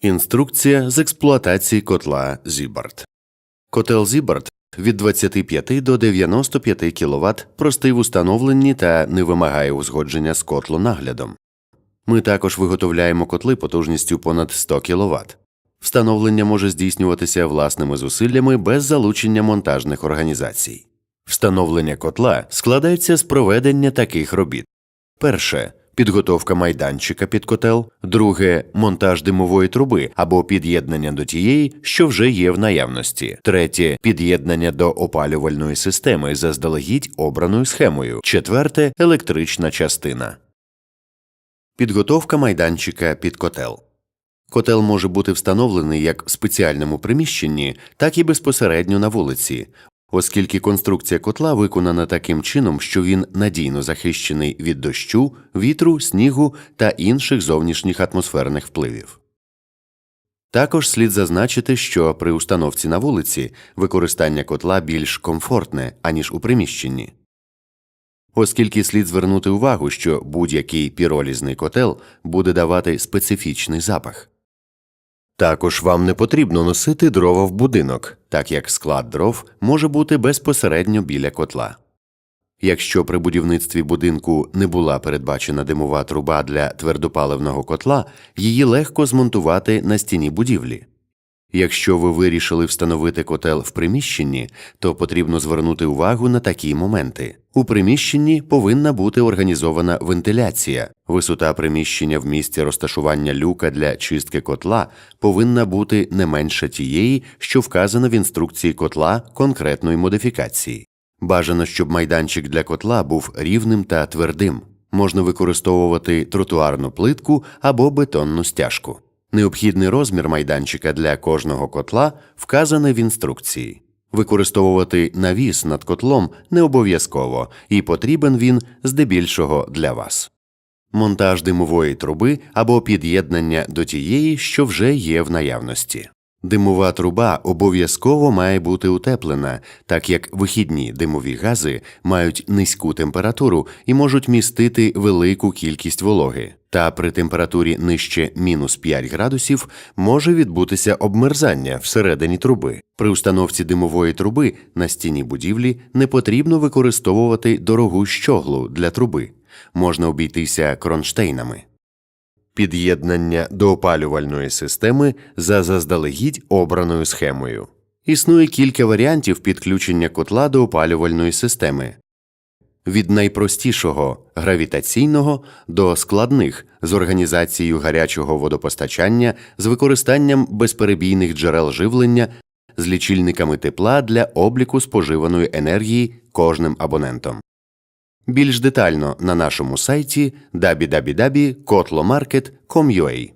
Інструкція з експлуатації котла Зібард. Котел Зібард від 25 до 95 кВт простий в установленні та не вимагає узгодження з котлонаглядом. Ми також виготовляємо котли потужністю понад 100 кВт. Встановлення може здійснюватися власними зусиллями без залучення монтажних організацій. Встановлення котла складається з проведення таких робіт. Перше підготовка майданчика під котел, друге монтаж димової труби або під'єднання до тієї, що вже є в наявності, третє під'єднання до опалювальної системи заздалегідь обраною схемою, четверте електрична частина. Підготовка майданчика під котел. Котел може бути встановлений як в спеціальному приміщенні, так і безпосередньо на вулиці, оскільки конструкція котла виконана таким чином, що він надійно захищений від дощу, вітру, снігу та інших зовнішніх атмосферних впливів. Також слід зазначити, що при установці на вулиці використання котла більш комфортне, аніж у приміщенні. Оскільки слід звернути увагу, що будь-який піролізний котел буде давати специфічний запах. Також вам не потрібно носити дрова в будинок, так як склад дров може бути безпосередньо біля котла. Якщо при будівництві будинку не була передбачена димова труба для твердопаливного котла, її легко змонтувати на стіні будівлі. Якщо ви вирішили встановити котел в приміщенні, то потрібно звернути увагу на такі моменти. У приміщенні повинна бути організована вентиляція. Висота приміщення в місці розташування люка для чистки котла повинна бути не менше тієї, що вказано в інструкції котла конкретної модифікації. Бажано, щоб майданчик для котла був рівним та твердим. Можна використовувати тротуарну плитку або бетонну стяжку. Необхідний розмір майданчика для кожного котла вказаний в інструкції. Використовувати навіс над котлом не обов'язково, і потрібен він здебільшого для вас. Монтаж димової труби або під'єднання до тієї, що вже є в наявності. Димова труба обов'язково має бути утеплена, так як вихідні димові гази мають низьку температуру і можуть містити велику кількість вологи, та при температурі нижче мінус 5 градусів може відбутися обмерзання всередині труби. При установці димової труби на стіні будівлі не потрібно використовувати дорогу щоглу для труби, можна обійтися кронштейнами. Під'єднання до опалювальної системи за заздалегідь обраною схемою. Існує кілька варіантів підключення котла до опалювальної системи від найпростішого гравітаційного до складних з організацією гарячого водопостачання з використанням безперебійних джерел живлення з лічильниками тепла для обліку споживаної енергії кожним абонентом. Більш детально на нашому сайті www.kotlomarket.com.ua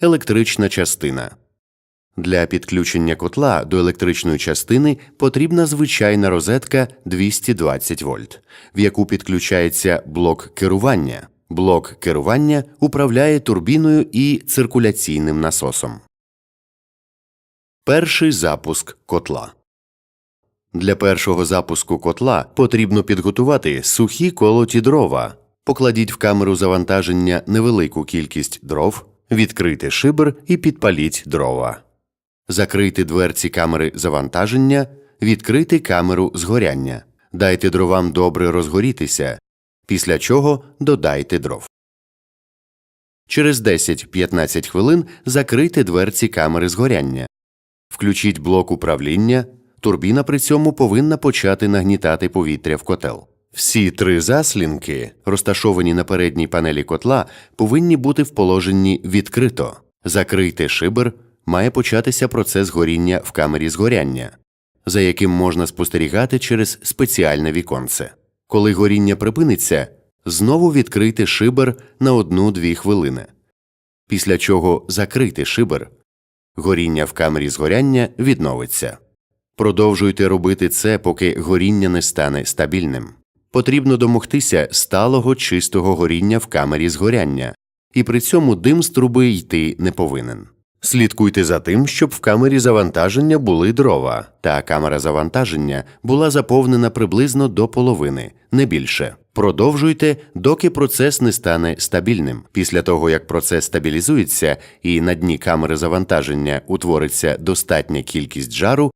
Електрична частина Для підключення котла до електричної частини потрібна звичайна розетка 220 вольт, в яку підключається блок керування. Блок керування управляє турбіною і циркуляційним насосом. Перший запуск котла для першого запуску котла потрібно підготувати сухі колоті дрова. Покладіть в камеру завантаження невелику кількість дров, відкрийте шибер і підпаліть дрова. Закрийте дверці камери завантаження, відкрийте камеру згоряння. Дайте дровам добре розгорітися, після чого додайте дров. Через 10-15 хвилин закрийте дверці камери згоряння. Включіть блок управління. Турбіна при цьому повинна почати нагнітати повітря в котел. Всі три заслінки, розташовані на передній панелі котла, повинні бути в положенні відкрито. Закрийте шибер, має початися процес горіння в камері згоряння, за яким можна спостерігати через спеціальне віконце. Коли горіння припиниться, знову відкрийте шибер на 1-2 хвилини. Після чого закрийте шибер. Горіння в камері згоряння відновиться. Продовжуйте робити це, поки горіння не стане стабільним. Потрібно домогтися сталого чистого горіння в камері згоряння, і при цьому дим з труби йти не повинен. Слідкуйте за тим, щоб в камері завантаження були дрова, та камера завантаження була заповнена приблизно до половини, не більше. Продовжуйте, доки процес не стане стабільним. Після того, як процес стабілізується і на дні камери завантаження утвориться достатня кількість жару,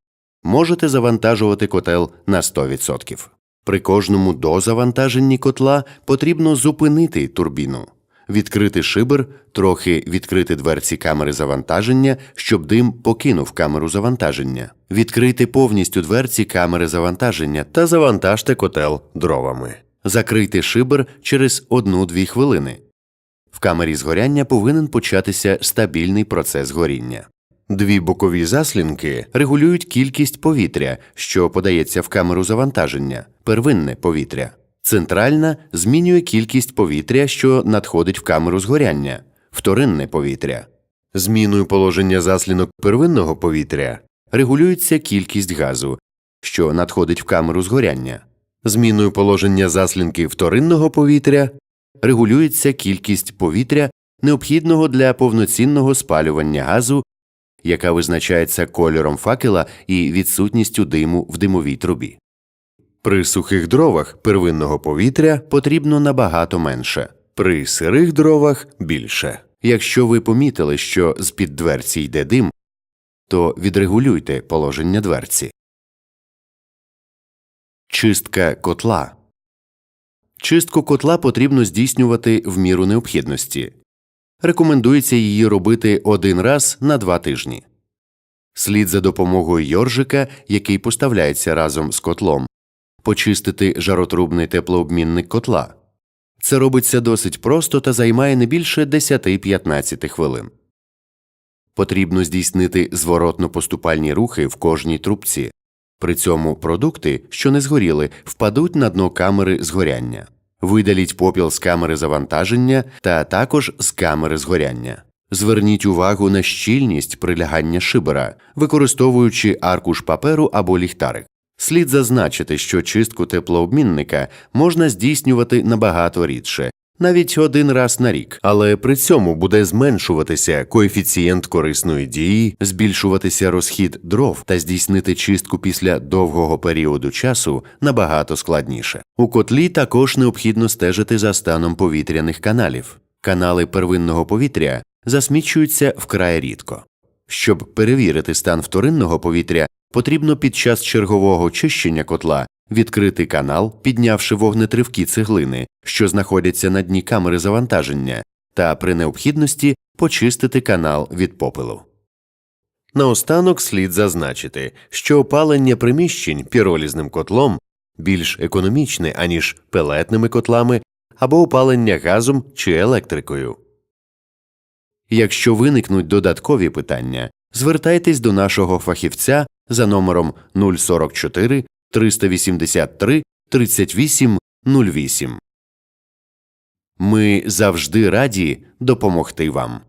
можете завантажувати котел на 100%. При кожному дозавантаженні котла потрібно зупинити турбіну, відкрити шибер, трохи відкрити дверці камери завантаження, щоб дим покинув камеру завантаження, відкрийте повністю дверці камери завантаження та завантажте котел дровами. Закрийте шибер через 1-2 хвилини. В камері згоряння повинен початися стабільний процес горіння. Дві бокові заслінки регулюють кількість повітря, що подається в камеру завантаження, первинне повітря. Центральна змінює кількість повітря, що надходить в камеру згоряння, вторинне повітря. Зміною положення заслінок первинного повітря регулюється кількість газу, що надходить в камеру згоряння. Зміною положення заслінки вторинного повітря регулюється кількість повітря, необхідного для повноцінного спалювання газу, яка визначається кольором факела і відсутністю диму в димовій трубі. При сухих дровах первинного повітря потрібно набагато менше, при сирих дровах більше. Якщо ви помітили, що з під дверці йде дим, то відрегулюйте положення дверці. Чистка котла. Чистку котла потрібно здійснювати в міру необхідності. Рекомендується її робити один раз на два тижні. Слід за допомогою йоржика, який поставляється разом з котлом, почистити жаротрубний теплообмінник котла. Це робиться досить просто та займає не більше 10-15 хвилин. Потрібно здійснити зворотно-поступальні рухи в кожній трубці. При цьому продукти, що не згоріли, впадуть на дно камери згоряння. Видаліть попіл з камери завантаження та також з камери згоряння. Зверніть увагу на щільність прилягання шибера, використовуючи аркуш паперу або ліхтарик. Слід зазначити, що чистку теплообмінника можна здійснювати набагато рідше, навіть один раз на рік, але при цьому буде зменшуватися коефіцієнт корисної дії, збільшуватися розхід дров та здійснити чистку після довгого періоду часу набагато складніше. У котлі також необхідно стежити за станом повітряних каналів. Канали первинного повітря засмічуються вкрай рідко. Щоб перевірити стан вторинного повітря, потрібно під час чергового чищення котла відкрити канал, піднявши вогнетривкі цеглини, що знаходяться на дні камери завантаження, та при необхідності почистити канал від попелу. Наостанок слід зазначити, що опалення приміщень піролізним котлом більш економічне, аніж пелетними котлами або опалення газом чи електрикою. Якщо виникнуть додаткові питання, звертайтесь до нашого фахівця за номером 044 383 38 08. Ми завжди раді допомогти вам.